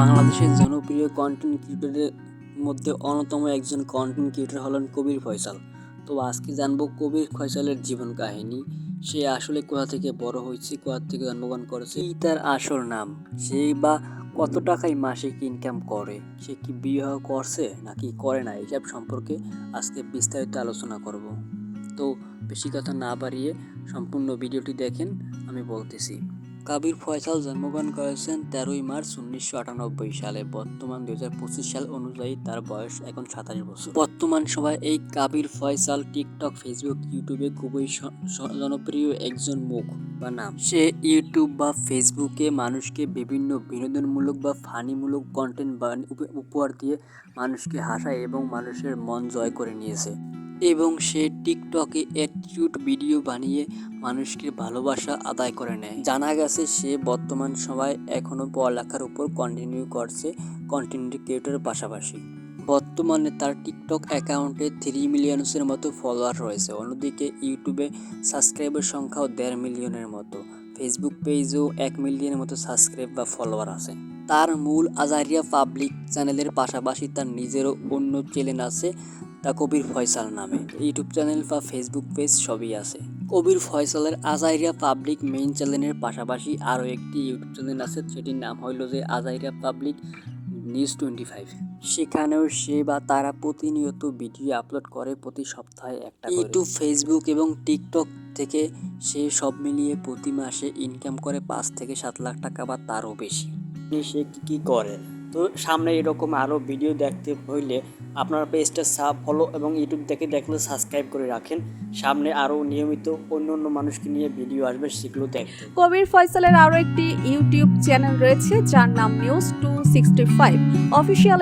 বাংলাদেশের জনপ্রিয় কন্টেন্ট ক্রিয়েটরের মধ্যে অন্যতম একজন কন্টেন্ট ক্রিয়েটর হলেন কবির ফয়সাল। তো আজকে জানব কবির ফয়সালের জীবন কাহিনী। সে আসলে কোথা থেকে বড় হয়েছে, কোথা থেকে জন্মগ্রহণ করেছে, কি তার আসল নাম, সে বা কত টাকায় মাসিক ইনকাম করে, সে কি বিবাহ করছে নাকি করে না এইসব সম্পর্কে আজকে বিস্তারিত আলোচনা করব। তো বেশি কথা না বাড়িয়ে সম্পূর্ণ ভিডিওটি দেখেন, আমি বলতেছি। কাবির ফয়সাল জন্মগ্রহণ করেছেন তেরোই মার্চ উনিশশো আটানব্বই সালে। বর্তমান দুই হাজার পঁচিশ সাল অনুযায়ী তার বয়স এখন সাতাশ বছর। বর্তমান সময় এই কাবির ফয়সাল টিকটক, ফেসবুক, ইউটিউবে খুবই জনপ্রিয় একজন মুখ বা নাম। সে ইউটিউব বা ফেসবুকে মানুষকে বিভিন্ন বিনোদনমূলক বা ফানিমূলক কন্টেন্ট বা উপ- উপহার দিয়ে মানুষকে হাসায় এবং মানুষের মন জয় করে নিয়েছে। এবং সে টিকটকে অ্যাটিটিউড ভিডিও বানিয়ে মানুষকে ভালোবাসা আদায় করে নেয়। জানা গেছে সে বর্তমান সময় এখনও পড়ালেখার উপর কন্টিনিউ করছে কন্টেন্ট ক্রিয়েটরের পাশাপাশি। বর্তমানে তার টিকটক অ্যাকাউন্টে থ্রি মিলিয়নসের মতো ফলোয়ার রয়েছে। অন্যদিকে ইউটিউবে সাবস্ক্রাইবের সংখ্যাও দেড় মিলিয়নের মতো। ফেসবুক পেজেও এক মিলিয়নের মতো সাবস্ক্রাইব বা ফলোয়ার আছে। তার মূল আজারিয়া পাবলিক চ্যানেলের পাশাপাশি তার নিজেরও অন্য চ্যানেল আছে। দ্য কবির ফয়সাল নামে। ইউটিউব চ্যানেল বা ফেসবুক পেজ সবই আছে। কবির ফয়সালের আজাইরিয়া পাবলিক মেইন চ্যানেলের পাশাপাশি আরও একটি ইউটিউব চ্যানেল আছে সেটির নাম হইল যে আজাইরিয়া পাবলিক নিউজ টোয়েন্টি ফাইভ সেখানেও সে বা তারা প্রতিনিয়ত ভিডিও আপলোড করে প্রতি সপ্তাহে একটা ইউটিউব ফেসবুক এবং টিকটক থেকে সে সব মিলিয়ে প্রতি মাসে ইনকাম করে পাঁচ থেকে সাত লাখ টাকা বা তারও বেশি। সে কী কি করে? তো সামনে এরকম আরও ভিডিও দেখতে হইলে আপনারা পেজটা সাব ফলো এবং ইউটিউব থেকে দেখলে সাবস্ক্রাইব করে রাখেন। সামনে আরও নিয়মিত অন্য অন্য মানুষকে নিয়ে ভিডিও আসবে সেগুলো দেখতে। কবির ফয়সালের আরও একটি ইউটিউব চ্যানেল রয়েছে, যার নাম news two sixty five official